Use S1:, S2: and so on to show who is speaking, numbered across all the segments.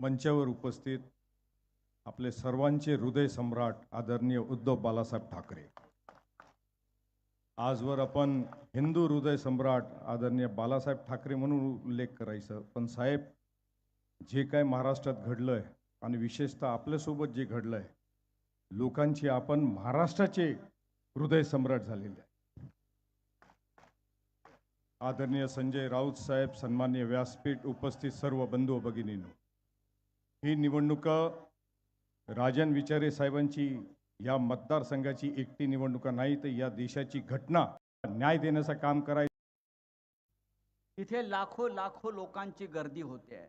S1: मंचावर उपस्थित आपले सर्वांचे हृदय सम्राट आदरणीय उद्धव बालासाहेब ठाकरे. आजवर आपण हिंदू हृदय सम्राट आदरणीय बालासाहेब ठाकरे म्हणून उल्लेख करायचं. पण साहेब जे काय महाराष्ट्रात घडलंय आणि विशेषतः आपल्यासोबत जे घडलंय लोकांची आपण महाराष्ट्राचे हृदय सम्राट झालेले आहे. आदरणीय संजय राऊत साहेब सन्मान्य व्यासपीठ उपस्थित सर्व बंधू भगिनींनो ही निवडणुका राजन विचारे साहेबांची या मतदारसंघाची एकटी निवडणुका नाही तर या देशाची घटना न्याय देण्याचं काम करायचं
S2: तिथे लाखो लाखो लोकांची गर्दी होते. आहे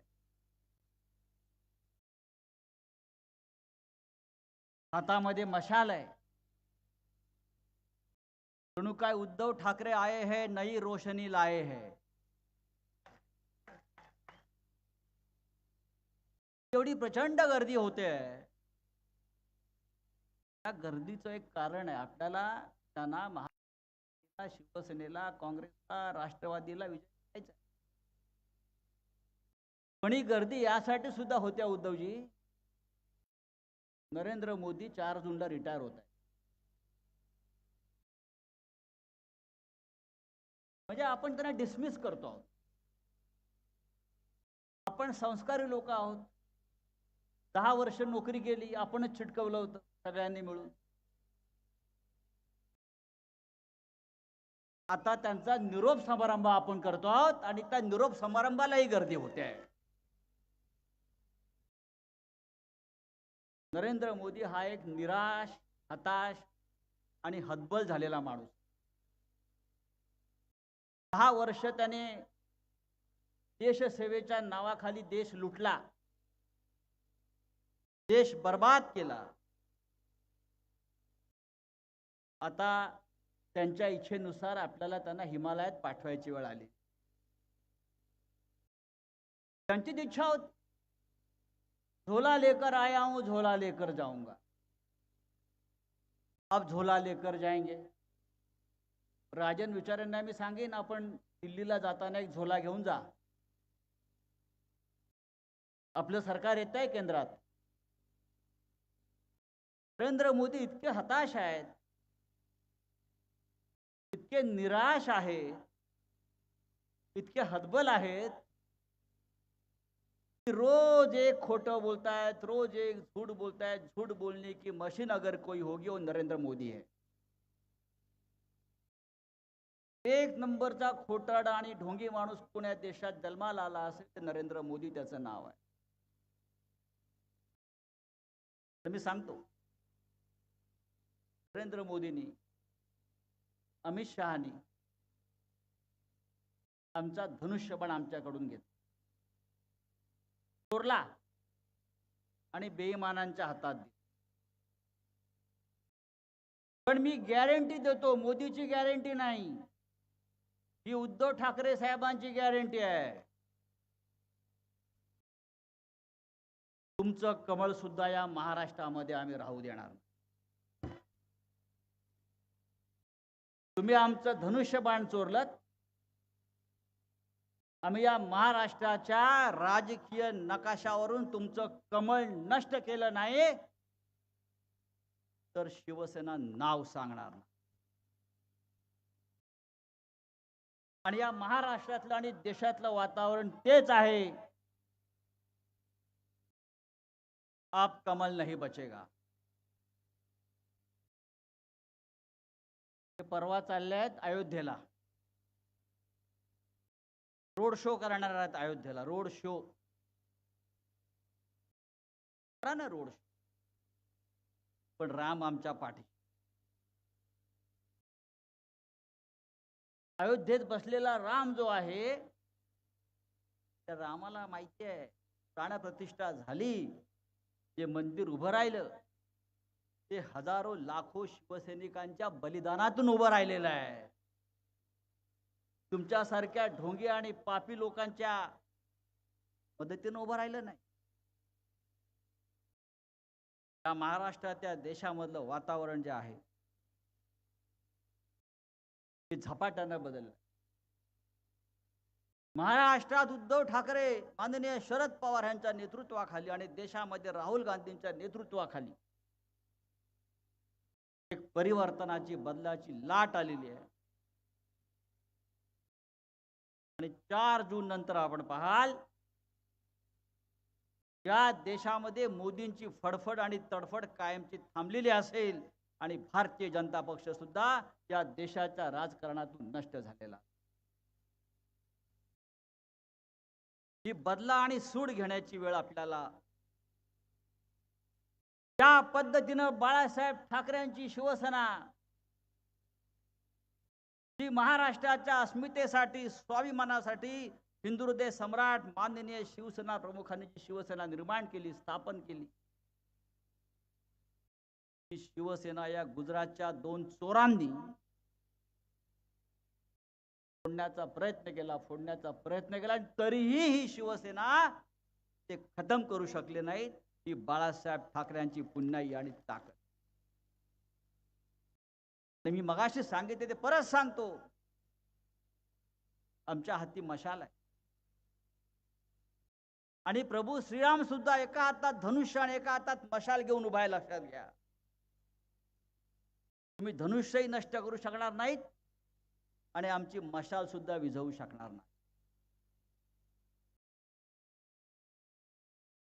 S2: हातामध्ये मशाल आहे. जणू काय उद्धव ठाकरे आए है नई रोशनी लाए है. एवढी प्रचंड गर्दी होते. त्या गर्दीचं एक कारण आहे. आपल्याला त्यांना महा शिवसेनेला काँग्रेसला राष्ट्रवादीला विजय करायचा पण ही गर्दी यासाठी सुद्धा होत्या हो उद्धवजी. नरेंद्र मोदी चार जूनला रिटायर होत आहे म्हणजे आपण त्यांना डिसमिस करतो आहोत. आपण संस्कारी लोक आहोत. दहा वर्ष नोकरी केली आपणच छिटकवलं होतं सगळ्यांनी मिळून. आता त्यांचा निरोप समारंभ आपण करतो आहोत आणि त्या निरोप समारंभालाही गर्दी होते. आहे नरेंद्र मोदी हा एक निराश हताश आणि हतबल झालेला माणूस. दहा वर्ष त्याने देशसेवेच्या नावाखाली देश लुटला. देश बर्बाद केला. आता त्यांच्या इच्छेनुसार आपल्याला त्यांना हिमालयात पाठवायची वेळ आली. त्यांचीच इच्छा होती. झोला लेकर आया हूं झोला लेकर जाऊंगा. अब झोला लेकर जाएंगे. राजन विचारांना मी सांगेन आपण दिल्लीला जाताना एक झोला घेऊन जा. आपलं सरकार येत आहे केंद्रात. नरेंद्र मोदी इतके हताश आहेत इतके निराश आहेत इतके हतबल आहेत रोज एक खोटं बोलतायत रोज एक झूठ बोलतायत झूठ बोलने की मशीन अगर कोई होगी वो नरेंद्र मोदी है. एक नंबरचा खोटाडा आणि ढोंगी माणूस पुण्या देशात जन्माला आला असेल तर नरेंद्र मोदी त्याचं नाव आहे. तर मी सांगतो नरेंद्र मोदींनी अमित शहानी आमचा धनुष्यबाण आमच्याकडून घेतला. चोरला आणि बेईमानांच्या हातात दिला. पण मी गॅरंटी देतो मोदीची गॅरंटी नाही. ही उद्धव ठाकरे साहेबांची गॅरंटी आहे. तुमचं कमळ सुद्धा या महाराष्ट्रामध्ये आम्ही राहू देणार तुम्ही आमचं धनुष्यबाण चोरलत आम्ही या महाराष्ट्राच्या राजकीय नकाशावरून तुमचं कमळ नष्ट केलं नाही तर शिवसेना नाव सांगणार नाही. आणि या महाराष्ट्रातलं आणि देशातलं वातावरण तेच आहे. आप कमल नाही बचेगा. परवा चालले आहेत अयोध्येला. रोड शो करणार आहेत अयोध्येला रोड शो. करा ना रोड शो. पण राम आमच्या पाठी. अयोध्येत बसलेला राम जो आहे त्या रामाला माहिती आहे प्राणप्रतिष्ठा झाली. जे मंदिर उभं राहिलं ते हजारो लाखो शिवसैनिकांच्या बलिदानातून उभं राहिलेलं आहे. तुमच्यासारख्या ढोंगी आणि पापी लोकांच्या मदतीनं उभं राहिलं नाही. या महाराष्ट्राच्या देशामधलं वातावरण जे आहे ते झपाट्यानं बदललं. महाराष्ट्रात उद्धव ठाकरे माननीय शरद पवार यांच्या नेतृत्वाखाली आणि देशामध्ये राहुल गांधींच्या नेतृत्वाखाली परिवर्तनाची बदलाची लाट आलेली आहे. आणि चार जून नंतर आपण पाहाल ज्या देशामध्ये मोदींची फडफड आणि तडफड कायमची थांबलेली असेल आणि भारतीय जनता पक्ष सुद्धा या देशाच्या राजकारणातून नष्ट झालेला. ही बदला आणि सूड घेण्याची वेळ आपल्याला ज्या पद्धतीनं बाळासाहेब ठाकरेंची शिवसेना जी महाराष्ट्राच्या अस्मितेसाठी स्वाभिमानासाठी हिंदुदेव सम्राट माननीय शिवसेना प्रमुखांनी जी शिवसेना निर्माण केली स्थापन केली ही शिवसेना या गुजरातच्या दोन चोरांनी फोडण्याचा प्रयत्न केला फोडण्याचा प्रयत्न केला तरीही ही शिवसेना ते खतम करू शकले नाहीत. ही बाळासाहेब ठाकरेंची पुन्हाई आणि ताकद. मी मगाशी सांगितले ते परत सांगतो. आमच्या हाती मशाल आहे. आणि प्रभू श्रीराम सुद्धा एका हातात धनुष्य आणि एका हातात मशाल घेऊन उभा आहे लक्षात घ्या. तुम्ही धनुष्यही नष्ट करू शकणार नाहीत आणि आमची मशाल सुद्धा विझवू शकणार नाही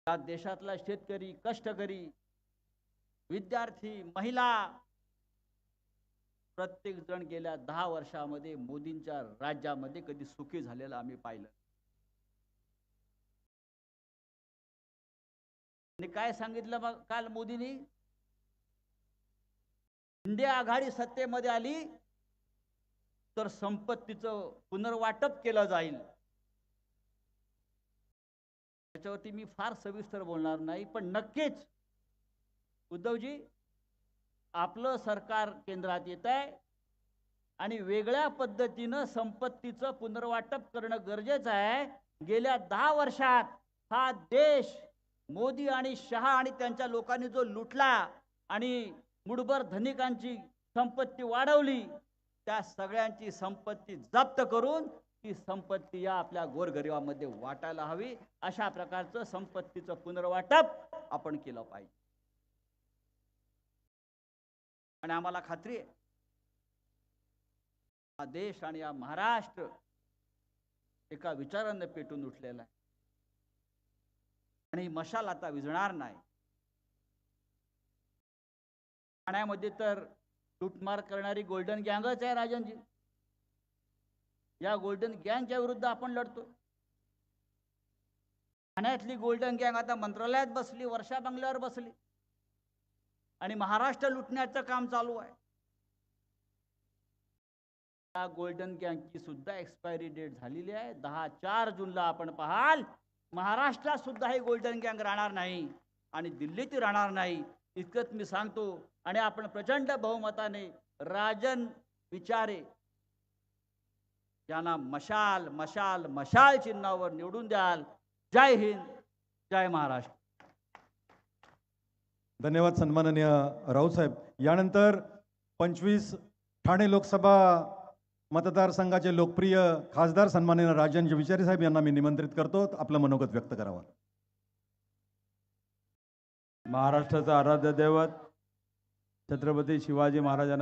S2: या देशातला शेतकरी कष्टकरी विद्यार्थी महिला प्रत्येक जण गेल्या दहा वर्षामध्ये मोदींच्या राज्यामध्ये कधी सुखी झालेलं आम्ही पाहिलं. आणि काय सांगितलं मग काल मोदींनी? इंडिया आघाडी सत्तेमध्ये आली तर संपत्तीचं पुनर्वाटप केलं जाईल. त्याच्यावरती मी फार सविस्तर बोलणार नाही पण नक्कीच उद्धवजी आपलं सरकार केंद्रात येत आहे आणि वेगळ्या पद्धतीनं संपत्तीचं पुनर्वाटप करणं गरजेचं आहे. गेल्या दहा वर्षात हा देश मोदी आणि शहा आणि त्यांच्या लोकांनी जो लुटला आणि मुठभर धनिकांची संपत्ती वाढवली त्या सगळ्यांची संपत्ती जप्त करून ती संपत्ती या आपल्या गोरगरिबामध्ये वाटायला हवी. अशा प्रकारचं संपत्तीचं पुनर्वाटप आपण केलं पाहिजे. आणि आम्हाला खात्री आहे हा देश आणि हा महाराष्ट्र एका विचारानं पेटून उठलेला आहे. आणि ही मशाल आता विझणार नाही. ठाण्यामध्ये तर लूटमार करणारी गोल्डन गँगच आहे राजनजी. या गोल्डन गँगच्या विरुद्ध आपण लढतो. ठाण्यातली गोल्डन गँग आता मंत्रालयात बसली वर्षा बंगल्यावर बसली. आणि महाराष्ट्र लुटण्याचं काम चालू आहे. त्या गोल्डन गँगची सुद्धा एक्सपायरी डेट झालेली आहे. दहा चार जूनला आपण पाहाल महाराष्ट्रात सुद्धा ही गोल्डन गँग राहणार नाही आणि दिल्लीत राहणार नाही. इतकंच मी सांगतो. आणि आपण प्रचंड बहुमताने राजन विचारे यांना मशाल मशाल मशाल चिन्हावर निवडून द्याल. जय हिंद जय महाराष्ट्र.
S1: धन्यवाद सन्माननीय राऊत साहेब. यानंतर पंचवीस ठाणे लोकसभा मतदारसंघाचे लोकप्रिय खासदार सन्माननीय राजन विचारे साहेब यांना मी निमंत्रित करतो. आपलं मनोगत व्यक्त करावं.
S3: महाराष्ट्राचा आराध्य दैवत छत्रपती शिवाजी महाराजांना